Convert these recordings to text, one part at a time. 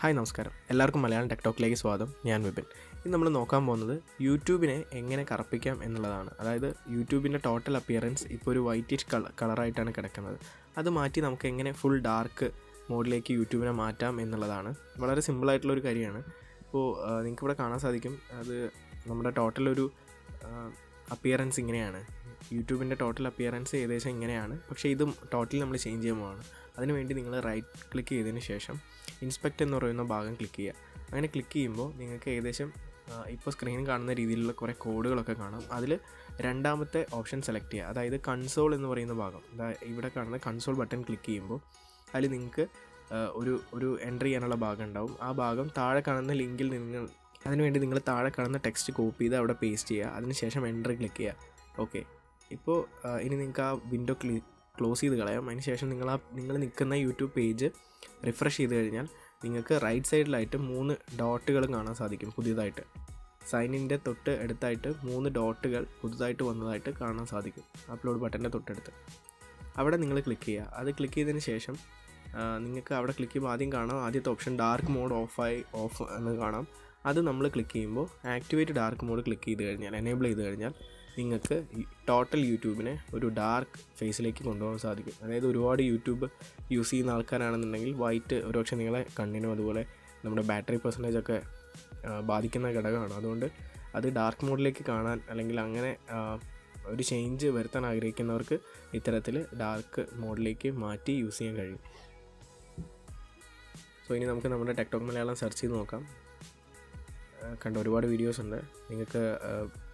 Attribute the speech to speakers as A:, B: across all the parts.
A: Hi നമസ്കാരം. എല്ലാവർക്കും മലയാളം ടെക്ടോക്കിലേക്ക് സ്വാഗതം. ഞാൻ വിപിൻ. ഇന്ന് നമ്മൾ നോക്കാൻ പോകുന്നത് യൂട്യൂബിനെ എങ്ങനെ കറപ്പിക്കാം എന്നുള്ളതാണ്. അതായത് യൂട്യൂബിന്റെ ടോട്ടൽ അപ്പിയറൻസ് ഇപ്പോൾ ഒരു വൈറ്റിഷ് കളർ കളറായിട്ടാണ് കിടക്കുന്നത്. അത് മാറ്റി നമുക്ക് എങ്ങനെ ഫുൾ ഡാർക്ക് മോഡിലേക്ക് യൂട്യൂബിനെ മാറ്റാം എന്നുള്ളതാണ്. വളരെ സിമ്പിളായിട്ടുള്ള ഒരു കാര്യമാണ്. ഇപ്പോൾ നിങ്ങൾക്കിവിടെ കാണാൻ സാധിക്കും. അത് നമ്മുടെ ടോട്ടൽ ഒരു അപ്പിയറൻസ് ഇങ്ങനെയാണ്. യൂട്യൂബിന്റെ ടോട്ടൽ അപ്പിയറൻസ് ഏകദേശം ഇങ്ങനെയാണ്. പക്ഷേ ഇതും ടോട്ടലി നമ്മൾ ചേഞ്ച് ചെയ്യാൻ പോവാണ്. അതിനുവേണ്ടി നിങ്ങൾ റൈറ്റ് ക്ലിക്ക് ചെയ്തതിന് ശേഷം ഇൻസ്പെക്ട് എന്ന് പറയുന്ന ഭാഗം ക്ലിക്ക് ചെയ്യുക. അങ്ങനെ ക്ലിക്ക് ചെയ്യുമ്പോൾ നിങ്ങൾക്ക് ഏകദേശം ഇപ്പോൾ സ്ക്രീനിൽ കാണുന്ന രീതിയിലുള്ള കുറേ കോഡുകളൊക്കെ കാണാം. അതിൽ രണ്ടാമത്തെ ഓപ്ഷൻ സെലക്ട് ചെയ്യുക. അതായത് കൺസോൾ എന്ന് പറയുന്ന ഭാഗം. ഇവിടെ കാണുന്ന കൺസോൾ ബട്ടൺ ക്ലിക്ക് ചെയ്യുമ്പോൾ അതിൽ നിങ്ങൾക്ക് ഒരു ഒരു എൻട്രി ചെയ്യാനുള്ള ഭാഗം ഉണ്ടാവും. ആ ഭാഗം താഴെ കാണുന്ന ലിങ്കിൽ നിങ്ങൾ അതിനുവേണ്ടി നിങ്ങൾ താഴെ കാണുന്ന ടെക്സ്റ്റ് കോപ്പി ചെയ്ത് അവിടെ പേസ്റ്റ് ചെയ്യുക. അതിനുശേഷം എൻട്രി ക്ലിക്ക് ചെയ്യുക. ഓക്കെ. ഇപ്പോൾ ഇനി നിങ്ങൾക്ക് ആ വിൻഡോ ക്ലീ ക്ലോസ് ചെയ്ത് കളയാം. അതിന് ശേഷം നിങ്ങൾ ആ നിങ്ങൾ നിൽക്കുന്ന യൂട്യൂബ് പേജ് റിഫ്രഷ് ചെയ്ത് കഴിഞ്ഞാൽ നിങ്ങൾക്ക് റൈറ്റ് സൈഡിലായിട്ട് മൂന്ന് ഡോട്ടുകൾ കാണാൻ സാധിക്കും പുതിയതായിട്ട്. സൈനിന്റെ തൊട്ട് അടുത്തായിട്ട് മൂന്ന് ഡോട്ടുകൾ പുതുതായിട്ട് വന്നതായിട്ട് കാണാൻ സാധിക്കും. അപ്ലോഡ് ബട്ടന്റെ തൊട്ടടുത്ത്. അവിടെ നിങ്ങൾ ക്ലിക്ക് ചെയ്യുക. അത് ക്ലിക്ക് ചെയ്തതിന് ശേഷം നിങ്ങൾക്ക് അവിടെ ക്ലിക്ക് ചെയ്യുമ്പോൾ ആദ്യം കാണാം. ആദ്യത്തെ ഓപ്ഷൻ ഡാർക്ക് മോഡ് ഓഫായി ഓഫ് എന്ന് കാണാം. അത് നമ്മൾ ക്ലിക്ക് ചെയ്യുമ്പോൾ ആക്ടിവേറ്റ് ഡാർക്ക് മോഡ് ക്ലിക്ക് ചെയ്ത് കഴിഞ്ഞാൽ എനേബിൾ ചെയ്ത് കഴിഞ്ഞാൽ നിങ്ങൾക്ക് ടോട്ടൽ യൂട്യൂബിനെ ഒരു ഡാർക്ക് ഫേസിലേക്ക് കൊണ്ടുപോകാൻ സാധിക്കും. അതായത് ഒരുപാട് യൂട്യൂബ് യൂസ് ചെയ്യുന്ന ആൾക്കാരാണെന്നുണ്ടെങ്കിൽ വൈറ്റ് ഒരുപക്ഷെ നിങ്ങളെ കണ്ണിനും അതുപോലെ നമ്മുടെ ബാറ്ററി പെർസെന്റേജ് ഒക്കെ ബാധിക്കുന്ന ഘടകമാണ്. അതുകൊണ്ട് അത് ഡാർക്ക് മോഡിലേക്ക് കാണാൻ അല്ലെങ്കിൽ അങ്ങനെ ഒരു ചേഞ്ച് വരുത്താൻ ആഗ്രഹിക്കുന്നവർക്ക് ഇത്തരത്തിൽ ഡാർക്ക് മോഡിലേക്ക് മാറ്റി യൂസ് ചെയ്യാൻ കഴിയും. സോ ഇനി നമുക്ക് നമ്മുടെ ടെക്ടോക്ക് മലയാളം സെർച്ച് ചെയ്ത് നോക്കാം. കണ്ട ഒരുപാട് വീഡിയോസ് ഉണ്ട്. നിങ്ങൾക്ക്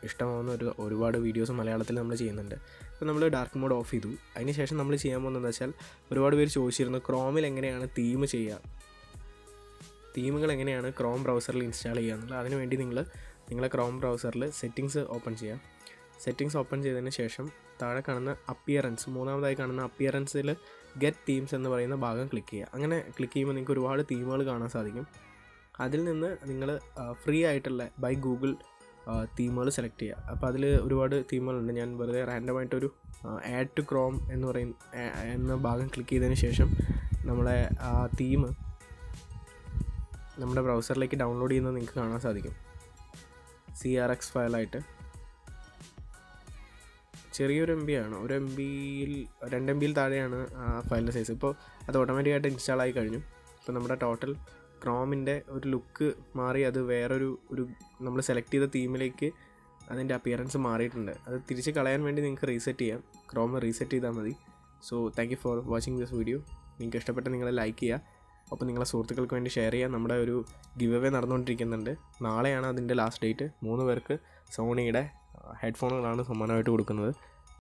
A: ഇഷ്ടമാവുന്ന ഒരു ഒരുപാട് വീഡിയോസ് മലയാളത്തിൽ നമ്മൾ ചെയ്യുന്നുണ്ട്. അപ്പോൾ നമ്മൾ ഡാർക്ക് മോഡ് ഓഫ് ചെയ്തു. അതിന് ശേഷം നമ്മൾ ചെയ്യാൻ പോകുന്നതെന്ന് വെച്ചാൽ ഒരുപാട് പേര് ചോദിച്ചിരുന്നു ക്രോമിൽ എങ്ങനെയാണ് തീം ചെയ്യുക തീമുകൾ എങ്ങനെയാണ് ക്രോം ബ്രൗസറിൽ ഇൻസ്റ്റാൾ ചെയ്യുക എന്നുള്ളത്. അതിനുവേണ്ടി നിങ്ങൾ നിങ്ങളെ ക്രോം ബ്രൗസറിൽ സെറ്റിങ്സ് ഓപ്പൺ ചെയ്യുക സെറ്റിങ്സ് ഓപ്പൺ ചെയ്തതിന് ശേഷം താഴെ കാണുന്ന അപ്പിയറൻസ് മൂന്നാമതായി കാണുന്ന അപ്പിയറൻസിൽ ഗെറ്റ് തീംസ് എന്ന് പറയുന്ന ഭാഗം ക്ലിക്ക് ചെയ്യുക അങ്ങനെ ക്ലിക്ക് ചെയ്യുമ്പോൾ നിങ്ങൾക്ക് ഒരുപാട് തീമുകൾ കാണാൻ സാധിക്കും. അതിൽ നിന്ന് നിങ്ങൾ ഫ്രീ ആയിട്ടുള്ള ബൈ ഗൂഗിൾ തീമുകൾ സെലക്ട് ചെയ്യുക. അപ്പോൾ അതിൽ ഒരുപാട് തീമുകളുണ്ട് ഞാൻ വെറുതെ റാൻഡമായിട്ടൊരു ആഡ് ടു ക്രോം എന്ന് പറയും എന്ന ഭാഗം ക്ലിക്ക് ചെയ്തതിന് ശേഷം നമ്മളെ ആ തീം നമ്മുടെ ബ്രൗസറിലേക്ക് ഡൗൺലോഡ് ചെയ്യുന്നത് നിങ്ങൾക്ക് കാണാൻ സാധിക്കും. സി ആർ എക്സ് ഫയലായിട്ട് ചെറിയൊരു എം ബി ആണ്. ഒരു എം ബിയിൽ രണ്ട് എം ബിയിൽ താഴെയാണ് ആ ഫയലിന്റെ സൈസ് ഇപ്പോൾ അത് ഓട്ടോമാറ്റിക്കായിട്ട് ഇൻസ്റ്റാൾ ആയി കഴിഞ്ഞു. ഇപ്പോൾ നമ്മുടെ ടോട്ടൽ ക്രോമിന്റെ ഒരു ലുക്ക് മാറി അത് വേറൊരു ഒരു നമ്മൾ സെലക്ട് ചെയ്ത തീമിലേക്ക് അതിന്റെ അപ്പിയറൻസ് മാറിയിട്ടുണ്ട്. അത് തിരിച്ച് കളയാൻ വേണ്ടി നിങ്ങൾക്ക് റീസെറ്റ് ചെയ്യാം. ക്രോം റീസെറ്റ് ചെയ്താൽ മതി. So thank you for watching this video നിങ്ങൾക്ക് ഇഷ്ടപ്പെട്ട നിങ്ങൾ ലൈക്ക് ചെയ്യുക. അപ്പോൾ നിങ്ങളെ സുഹൃത്തുക്കൾക്ക് വേണ്ടി ഷെയർ ചെയ്യുക. നമ്മുടെ ഒരു ഗിവ് അവേ നടന്നുകൊണ്ടിരിക്കുന്നുണ്ട്. നാളെയാണ് അതിന്റെ ലാസ്റ്റ് ഡേറ്റ് മൂന്ന് പേർക്ക് സോണിയുടെ ഹെഡ്ഫോണുകളാണ് സമ്മാനമായിട്ട് കൊടുക്കുന്നത്.